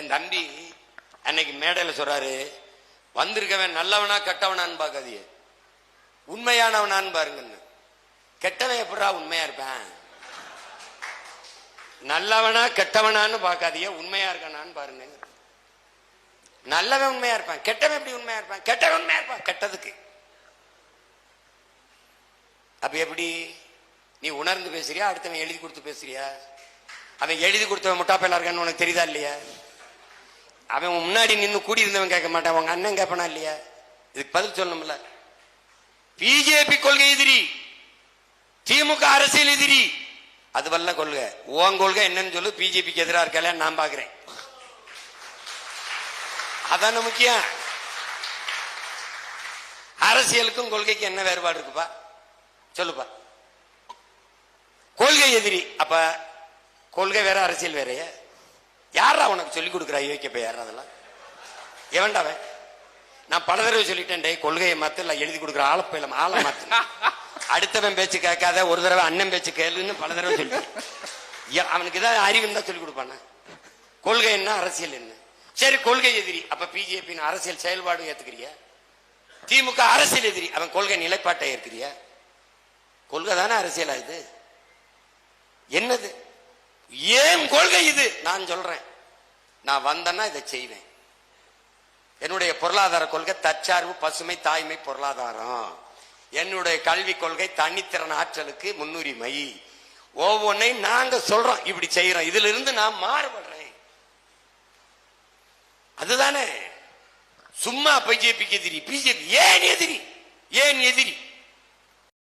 என் தம்பி அன்னைக்கு மேடையில சொல்றாரு வந்திருக்கவன் நல்லவனா கெட்டவனான்னு பார்க்காதீங்க. உண்மையானவனான்னு பாருங்கன்னு. கெட்டவன் எப்படா உண்மையா இருப்பேன்? நல்லவனா கெட்டவனான்னு பார்க்காதீங்க. உண்மையா இருக்கானான்னு பாருங்க. நல்லவன் உண்மையா இருப்பான். கெட்டவன் எப்படி உண்மையா இருப்பான்? கெட்டவன் உண்மையா இருப்பான். கெட்டதுக்கு. அப்ப எப்படி? நீ உணர்ந்து பேசுறியா? அடுத்தவன் எழுதி கொடுத்து பேசுறியா? அவன் எழுதி கொடுத்தவன் முட்டாப்பையில இருக்கான்னு உனக்கு தெரியுதா இல்லையா? அவன் முன்னாடி நின்று கூடி இருந்தவன் கேட்க மாட்டான். உங்க அண்ணன் கேட்பனா இல்லையா? இதுக்கு பதில் சொல்லணும்ல. பிஜேபி கொள்கை எதிரி திமுக அரசியல் எதிரி. அது வல்ல கொள்கை. உன் கொள்கை என்னன்னு சொல்லு பிஜேபிக்கு எதிராக இருக்கல நான் பாக்குறேன் அதான முக்கியம். அரசியலுக்கும் கொள்கைக்கும் என்ன வேறுபாடு இருக்குப்பா? சொல்லுப்பா. கொள்கை எதிரி. அப்ப கொள்கை வேற அரசியல் வேறையா. யாரா உனக்கு சொல்லிக் கொடுக்குறா? யோகிக்க போய் யாரா அதெல்லாம் எவன்டாவன் நான் பல தடவை சொல்லிட்டேன் டே கொள்கையை மாத்து இல்லை எழுதி கொடுக்குற ஆளை போயில ஆளை மாத்த. அடுத்தவன் பேச்சு கேட்காத ஒரு தடவை அண்ணன் பேச்சு கேளுன்னு பல தடவை சொல்லிட்டேன். அவனுக்கு ஏதாவது அறிவு தான் சொல்லி கொடுப்பானா? கொள்கை என்ன அரசியல் என்ன? சரி கொள்கை எதிரி. அப்ப பிஜேபின் அரசியல் செயல்பாடு ஏத்துக்கிறியா? திமுக அரசியல் எதிரி. அவன் கொள்கை நிலைப்பாட்டை ஏற்கிறியா கொள்கை தானே அரசியலா இது? என்னது? ஏன் கொள்கை இது? நான் சொல்றேன். நான் வந்தேன்னா இதை செய்வேன். என்னுடைய பொருளாதார கொள்கை தற்சார்பு பசுமை தாய்மை பொருளாதாரம். என்னுடைய கல்வி கொள்கை தனித்திறன் ஆற்றலுக்கு முன்னுரிமை. ஒவ்வொன்றையும் நாங்க சொல்றோம். இப்படி செய்யறோம் இதுல இருந்து நான் மாறுபடுறேன். அதுதானே. சும்மா பிஜேபிக்கு எதிரி. பிஜேபி ஏன் எதிரி? ஏன் எதிரி?